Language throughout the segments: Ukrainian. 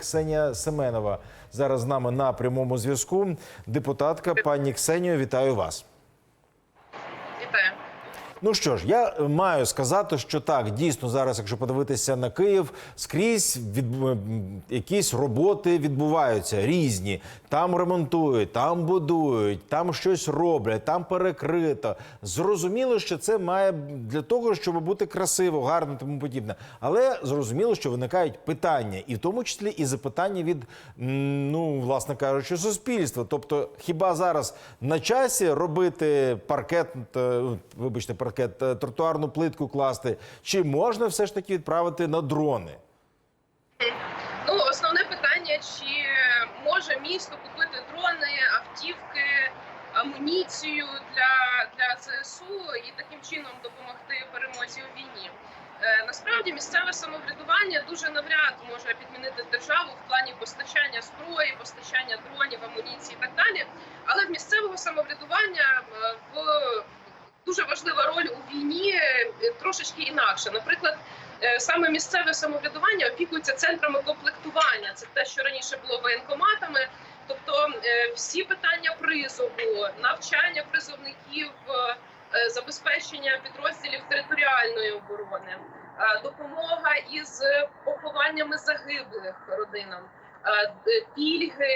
Ксенія Семенова зараз з нами на прямому зв'язку. Депутатка пані Ксенію, вітаю вас. Вітаю. Ну що ж, я е, маю сказати, що так, дійсно зараз, якщо подивитися на Київ, скрізь від якісь роботи відбуваються різні. Там ремонтують, там будують, там щось роблять, там перекрито. Зрозуміло, що це має для того, щоб бути красиво, гарно, тому подібне. Але зрозуміло, що виникають питання, і в тому числі і запитання від ну, власне кажучи, суспільства. Тобто, хіба зараз на часі робити паркет, е, вибачте, паркет, е, тротуарну плитку класти, чи можна все ж таки відправити на дрони? Ну, основне питання: чи може місто купити дрони, автівки, амуніцію для, для ЗСУ і таким чином допомогти перемозі у війні? Е, насправді місцеве самоврядування дуже навряд може підмінити державу в плані постачання зброї, постачання дронів, амуніції і так далі. Але в місцевого самоврядування е, в дуже важлива роль у війні е, трошечки інакша. Наприклад, е, саме місцеве самоврядування опікується центрами комплектування. Це те, що раніше було воєнкоматами. Тобто е, всі питання призову, навчання призовників, забезпечення підрозділів територіальної оборони, допомога із похованнями загиблих родинам, пільги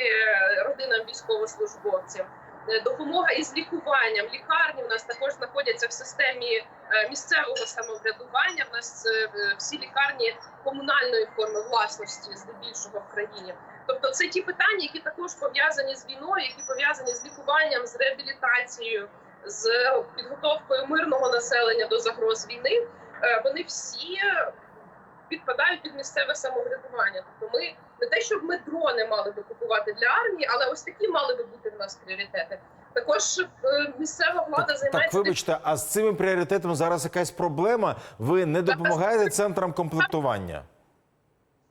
родинам військовослужбовців. Е, Допомога із лікуванням. Лікарні у нас також знаходяться в системі е, місцевого самоврядування. У нас е, всі лікарні комунальної форми власності, здебільшого в країні. Тобто, це ті питання, які також пов'язані з війною, які пов'язані з лікуванням, з реабілітацією, з підготовкою мирного населення до загроз війни. Вони всі підпадають під місцеве самоврядування. Тобто, ми не те, щоб ми дрони мали би купувати для армії, але ось такі мали би бути в нас пріоритети. Також е, місцева влада займається так, вибачте, а з цими пріоритетами зараз якась проблема? Ви не допомагаєте центрам комплектування?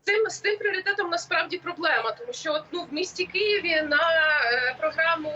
цим з тим пріоритетом насправді проблема, тому що от, ну в місті Києві на е, програму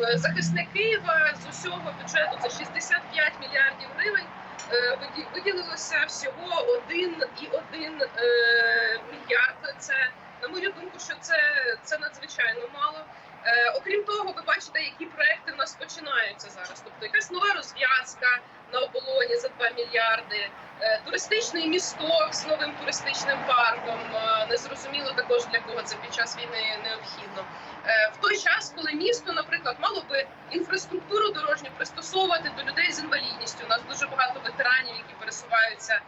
е, захисник Києва з усього бюджету це 65 мільярдів гривень. Е, виді- Виділилося всього 1,1 е, мільярд. Це на мою думку, що це, це надзвичайно мало. Е, окрім того, ви бачите, які проекти в нас починаються зараз. Тобто якась нова розв'язка на оболоні за 2 мільярди, е, туристичний місток з новим туристичним парком. Е, Незрозуміло також для кого це під час війни необхідно. Е, В той час, коли місто, наприклад, мало би інфраструктуру дорожню пристосовувати до людей з інвалідністю. У нас дуже багато ветеранів, які пересуваються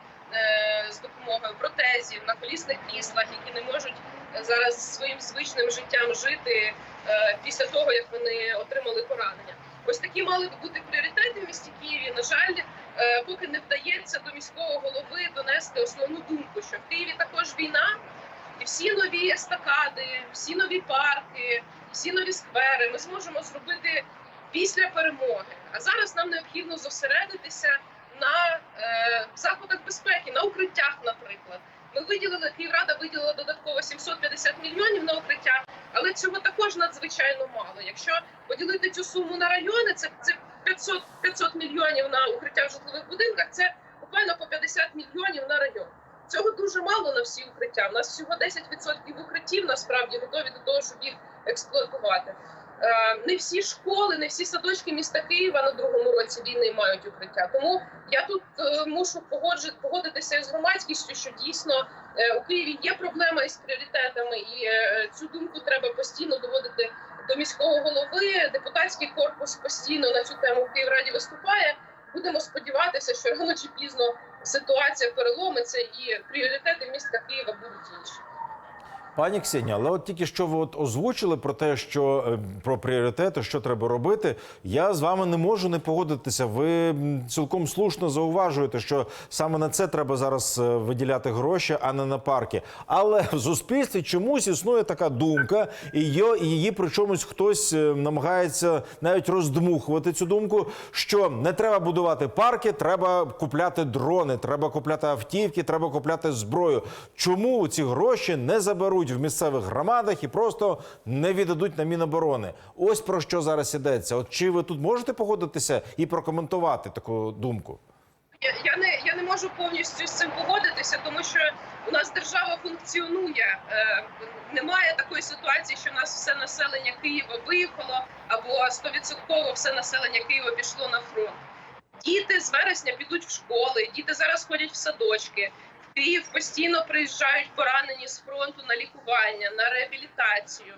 з допомогою протезів на колісних кріслах, які не можуть зараз своїм звичним життям жити після того, як вони отримали поранення. Ось такі мали би бути пріоритети в місті Києві. На жаль, е, поки не вдається до міського голови донести основну думку, що в Києві також війна, і всі нові естакади, всі нові парки, всі нові сквери ми зможемо зробити після перемоги. А зараз нам необхідно зосередитися на е, заходах безпеки, на укриттях, наприклад. Ми виділили Київрада виділила додатково 750 мільйонів на укриття, але цього також надзвичайно мало. Якщо поділити цю суму на райони, це, це 500, 500 мільйонів на укриття в житлових будинках. Це буквально по 50 мільйонів на район. Цього дуже мало на всі укриття. У нас всього 10% укриттів насправді готові до того, щоб їх експлуатувати. Е, Не всі школи, не всі садочки міста Києва на другому році війни мають укриття. Тому я тут е, мушу погодитися з громадськістю, що дійсно е, у Києві є проблема із пріоритетами, і цю думку треба постійно доводити до міського голови. Депутатський корпус постійно на цю тему в Київраді виступає. Будемо сподіватися, що рано чи пізно ситуація переломиться і пріоритети міста Києва будуть інші. Пані Ксенія, але от тільки що ви от озвучили про те, що е, про пріоритети, що треба робити. Я з вами не можу не погодитися. Ви цілком слушно зауважуєте, що саме на це треба зараз е, виділяти гроші, а не на парки. Але в суспільстві чомусь існує така думка, і її, і її причомусь хтось е, намагається навіть роздмухувати цю думку, що не треба будувати парки, треба купляти дрони, треба купляти автівки, треба купляти зброю. Чому ці гроші не заберуть в місцевих громадах і просто не віддадуть на Міноборони? Ось про що зараз ідеться. От чи ви тут можете погодитися і прокоментувати таку думку? Я, не я не можу повністю з цим погодитися, тому що у нас держава функціонує. Е, немає такої ситуації, що в нас все населення Києва виїхало, або 100% все населення Києва пішло на фронт. Діти з вересня підуть в школи, діти зараз ходять в садочки. Київ постійно приїжджають поранені з фронту на лікування, на реабілітацію.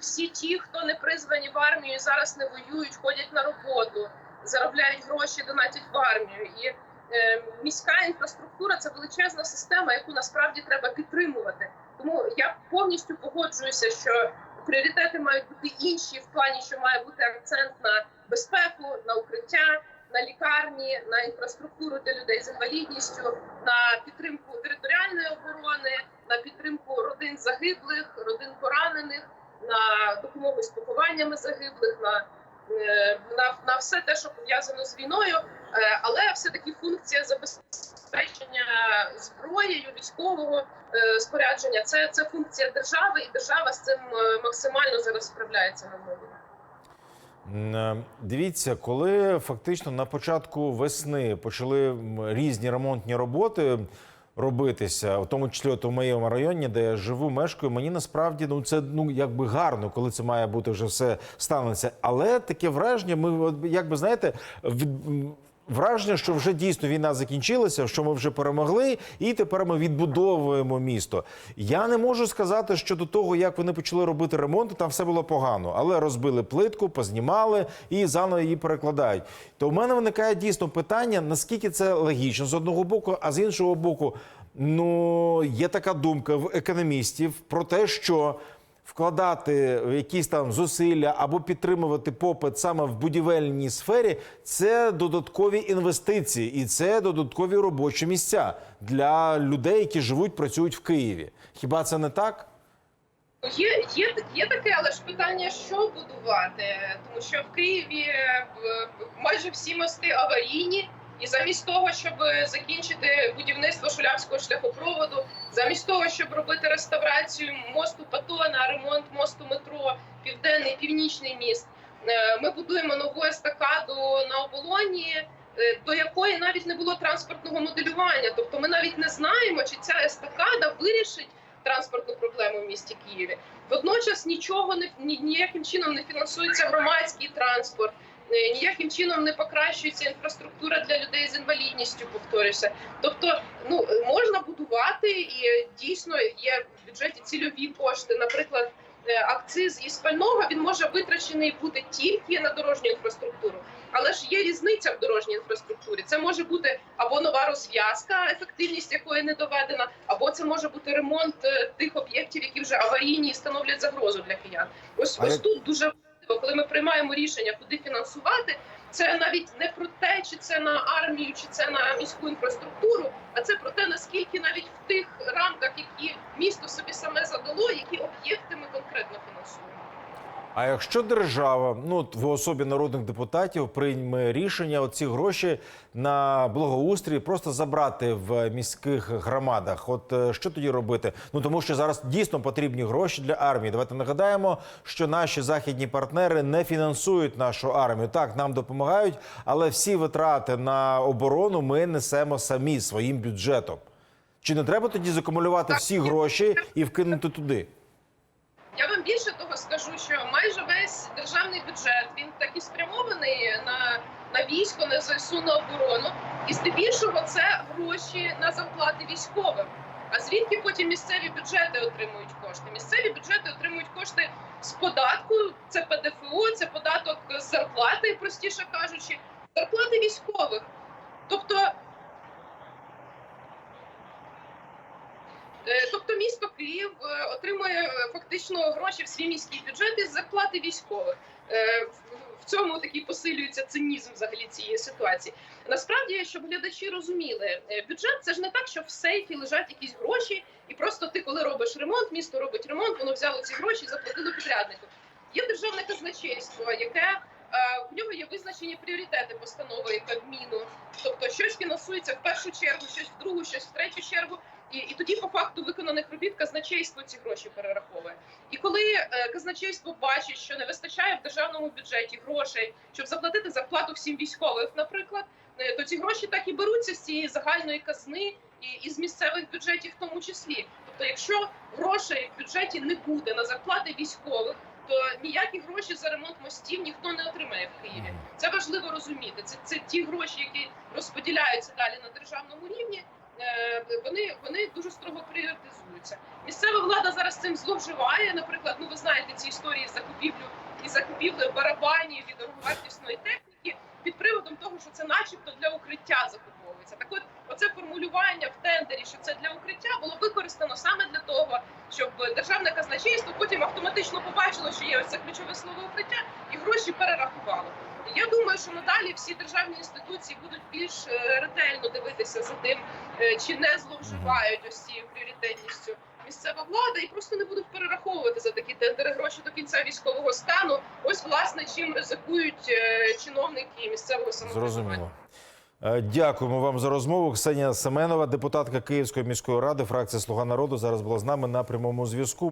Всі ті, хто не призвані в армію, і зараз не воюють, ходять на роботу заробляють гроші, донатять в армію. І е, міська інфраструктура це величезна система, яку насправді треба підтримувати. Тому я повністю погоджуюся, що пріоритети мають бути інші в плані, що має бути акцент на безпеку, на укриття, на лікарні, на інфраструктуру для людей з інвалідністю, на підтримку територіальної оборони, на підтримку родин загиблих, родин поранених, на допомогу з похованнями загиблих. на е, на, на все те, що пов'язано з війною, Е, але все таки функція забезпечення зброєю військового е, спорядження це, це функція держави, і держава з цим максимально зараз справляється на мові. Е, Дивіться, коли фактично на початку весни почали різні ремонтні роботи робитися, в тому числі от у моєму районі, де я живу, мешкаю, мені насправді ну це ну якби гарно, коли це має бути вже все станеться. Але таке враження, ми якби знаєте, від. Враження, що вже дійсно війна закінчилася, що ми вже перемогли, і тепер ми відбудовуємо місто. Я не можу сказати, що до того, як вони почали робити ремонт, там все було погано, але розбили плитку, познімали і заново її перекладають. То в мене виникає дійсно питання: наскільки це логічно з одного боку, а з іншого боку, ну є така думка в економістів про те, що вкладати якісь там зусилля або підтримувати попит саме в будівельній сфері, це додаткові інвестиції і це додаткові робочі місця для людей, які живуть, працюють в Києві. Хіба це не так? Є, є, є таке, але ж питання, що будувати, тому що в Києві е, майже всі мости аварійні, і замість того, щоб закінчити будівництво шулявського шляхопроводу, замість того, щоб робити реставрацію мосту Патона, ремонт мосту метро, південний північний міст, е, ми будуємо нову естакаду на оболоні. е, До якої навіть не було транспортного моделювання, тобто ми навіть не знаємо, чи ця естакада вирішить транспортну проблему в місті Києві. Водночас нічого не ні- ніяким чином не фінансується громадський транспорт, е, ніяким чином не покращується інфраструктура для людей з інвалідністю. Повторюся. Тобто, ну можна будувати, і е, дійсно є в бюджеті цільові кошти. Наприклад, е, акциз із пального він може витрачений бути тільки на дорожню інфраструктуру. Але ж є різниця в дорожній інфраструктурі. Це може бути або нова розв'язка, ефективність якої не доведена, або це може бути ремонт е, тих об'єктів, які вже аварійні і становлять загрозу для киян. Ось Але- ось тут дуже важливо, коли ми приймаємо рішення, куди фінансувати. Це навіть не про те, чи це на армію, чи це на міську інфраструктуру, а це про те, наскільки навіть в тих рамках, які місто собі саме задало, які об'єкти ми конкретно фінансуємо. А якщо держава, ну в особі народних депутатів, прийме рішення оці гроші на благоустрій просто забрати в міських громадах, от е, що тоді робити? Ну тому що зараз дійсно потрібні гроші для армії. Давайте нагадаємо, що наші західні партнери не фінансують нашу армію. Так нам допомагають, але всі витрати на оборону ми несемо самі своїм бюджетом. Чи не треба тоді закумулювати всі гроші і вкинути туди? Я вам більше того скажу, що майже весь державний бюджет він так і спрямований на, на військо, на ЗСУ, на оборону, і здебільшого це гроші на зарплати військовим. А звідки потім місцеві бюджети отримують кошти? Місцеві бюджети отримують кошти з податку, це ПДФО, це податок з зарплати, простіше кажучи, зарплати військових. Тобто Тобто місто Київ е, отримує е, фактично гроші в свій міський бюджет із зарплати військових. Е, в- цьому такий посилюється цинізм взагалі цієї ситуації. Насправді, щоб глядачі розуміли, е, бюджет це ж не так, що в сейфі лежать якісь гроші, і просто ти, коли робиш ремонт, місто робить ремонт, воно взяло ці гроші і заплатило підряднику. Є державне казначейство, яке е, в нього є визначені пріоритети постанови Кабміну. Тобто щось фінансується в першу чергу, щось в другу, щось в третю чергу. І, і тоді, по факту виконаних робіт, казначейство ці гроші перераховує. І коли е, казначейство бачить, що не вистачає в державному бюджеті грошей, щоб заплатити зарплату всім військовим, наприклад, е, то ці гроші так і беруться з цієї загальної казни і, і з місцевих бюджетів, в тому числі. Тобто, якщо грошей в бюджеті не буде на зарплати військових, то ніякі гроші за ремонт мостів ніхто не отримає в Києві. Це важливо розуміти. Це, це ті гроші, які розподіляються далі на державному рівні. Е, Вони вони дуже строго пріоритизуються. Місцева влада зараз цим зловживає. Наприклад, ну ви знаєте ці історії з закупівлю і закупівлею барабанів і дороговартісної техніки під приводом того, що це, начебто, для укриття закуповується. Так от, оце формулювання в тендері, що це для укриття, було використано саме для того, щоб державне казначейство потім автоматично побачило, що є ось це ключове слово укриття, і гроші перерахувало. Я думаю, що надалі всі державні інституції будуть більш е, ретельно дивитися за тим, е, чи не зловживають ось цією пріоритетністю місцева влада, і просто не будуть перераховувати за такі тендери гроші до кінця військового стану. Ось власне чим ризикують е, чиновники місцевого самоврядування. Дякуємо вам за розмову. Ксенія Семенова, депутатка Київської міської ради, фракція Слуга народу, зараз була з нами на прямому зв'язку.